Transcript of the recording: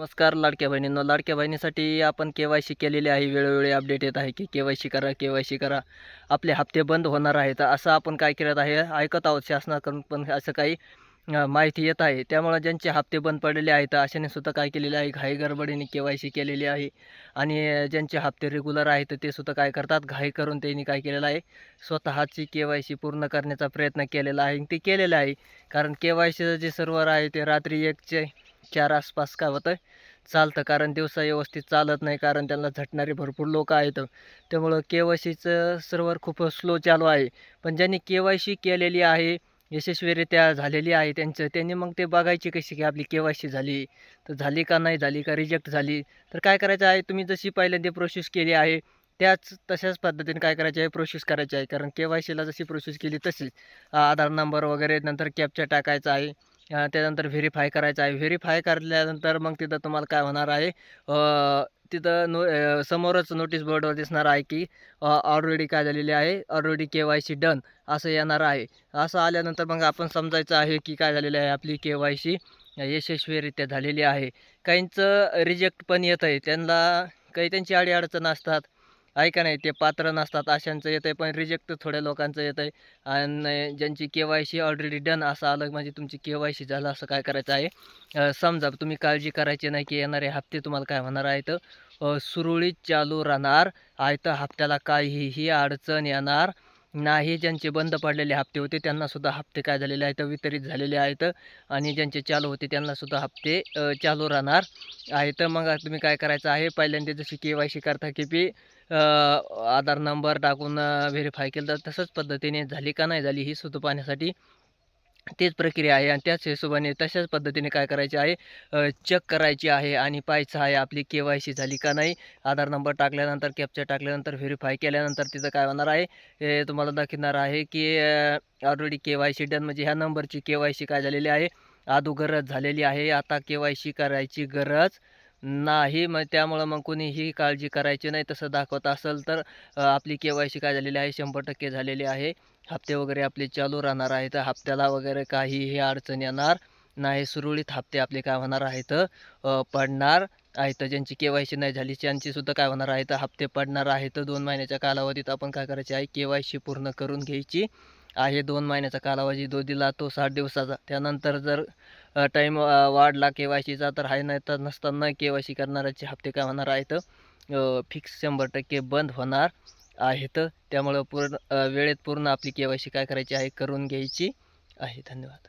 नमस्कार लाडक्या बहिणींनो. लाडक्या बहिणीसाठी आपण के वाय सी केलेली आहे. वेळोवेळी अपडेट येत आहे की के वाय सी करा के वाय सी करा. आपले हप्ते बंद होणार आहेत. असं आपण काय करत आहे ऐकत आहोत शासनाकडून पण असं काही माहिती येत आहे. त्यामुळं ज्यांचे हप्ते बंद पडलेले आहेत अशाने सुद्धा काय केलेले आहे घाई गडबडीने के वाय सी केलेली आहे. आणि ज्यांचे हप्ते रेग्युलर आहेत ते सुद्धा काय करतात घाई करून त्यांनी काय केलेलं आहे स्वतःची के वाय सी पूर्ण करण्याचा प्रयत्न केलेला आहे. ते केलेलं आहे कारण के वाय सीचं जे सर्व्हर आहे ते रात्री एकचे चार आसपास काय होतं चालतं. कारण दिवसा व्यवस्थित चालत नाही. कारण त्यांना झटणारे भरपूर लोक आहेत. त्यामुळं के वाय सीचं सर्व्हर खूप स्लो चालू आहे. पण ज्यांनी के वाय सी केलेली आहे यशस्वीरित्या झालेली आहे त्यांचं त्यांनी मग ते बघायची कशी की आपली के वाय सी झाली. तर झाली का नाही झाली का रिजेक्ट झाली? तर काय करायचं आहे? तुम्ही जशी पहिल्यांदा प्रोसेस केली आहे त्याच तशाच पद्धतीने काय करायचे आहे? प्रोसेस करायची आहे. कारण के वाय सीला जशी प्रोसेस केली तशीच. आधार नंबर वगैरे नंतर कॅपचा टाकायचा आहे. त्यानंतर व्हेरीफाय करायचं आहे. व्हेरीफाय करल्यानंतर मग तिथं तुम्हाला काय होणार आहे? तिथं नो समोरच नोटीस बोर्डवर दिसणार आहे की ऑलरेडी काय झालेली आहे? Already K Y C done असं येणार आहे. असं आल्यानंतर मग आपण समजायचं आहे की काय झालेलं आहे आपली के वाय सी. यशस्वीरित्या झालेली आहे. काहींचं रिजेक्ट पण येत आहे त्यांना काही त्यांची अडीअडचण असतात. ऐका नाही ते पात्र नसतात अशांचं येतं आहे पण रिजेक्ट थोड्या लोकांचं येतं आहे आणि ज्यांची K Y C already done असं आलं म्हणजे तुमची के वाय सी झालं असं काय करायचं आहे? समजा तुम्ही काळजी करायची नाही की येणारे हप्ते तुम्हाला काय होणार आहेत? सुरळीत चालू राहणार आहेत हप्त्याला काहीही अडचण येणार. नाही ज्यांचे बंद पडलेले हप्ते होते त्यांनासुद्धा हप्ते काय झालेले आहेत वितरित झालेले आहेत. आणि ज्यांचे चालू होते त्यांनासुद्धा हप्ते चालू राहणार आहेत. मग तुम्ही काय करायचं आहे? पहिल्यांदा जशी के वाय सी करता की पी आधार नंबर टाकून व्हेरीफाय केलं तर तसंच पद्धतीने झाली का नाही झाली ही सुद्धा पाहण्यासाठी तेच प्रक्रिया आहे आणि त्याच हिशोबाने तशाच पद्धतीने काय करायचे आहे? चेक करायची आहे आणि पाहायचं आहे आपली के वाय सी झाली का नाही? आधार नंबर टाकल्यानंतर कॅप्चर टाकल्यानंतर व्हेरीफाय केल्यानंतर तिथं काय होणार आहे? हे तुम्हाला दाखवणार आहे की already K Y C done म्हणजे ह्या नंबरची के वाय सी काय झालेली आहे? अगोदरच झालेली आहे. आता के वाय सी करायची गरज नाही. मग त्यामुळं मग कोणीही काळजी करायची नाही. तसं दाखवत असेल तर आपली के वाय सी काय झालेली आहे? शंभर टक्के झालेली आहे. हप्ते वगैरे आपले चालू राहणार आहेत. हप्त्याला वगैरे काहीही अडचण येणार नाही. सुरळीत हप्ते आपले काय होणार आहेत? पडणार आहेत. ज्यांची के वाय सी नाही झाली त्यांचीसुद्धा काय होणार आहेत? हप्ते पडणार आहेत. दोन महिन्याच्या कालावधीत आपण काय करायचे आहे? के वाय सी पूर्ण करून घ्यायची आहे. दोन महिन्याचा कालावधी जो दिला तो साठ दिवसाचा. त्यानंतर जर टाईम वाढला के वाय सीचा तर आहे नाही तर नसताना के वाय सी करणाऱ्याचे हप्ते काय होणार आहेत? फिक्स शंभर टक्के बंद होणार. आहेत त्यामुळं पूर्ण वेळेत पूर्ण आपली के वाय सी काय करायची आहे करून घ्यायची आहे. धन्यवाद.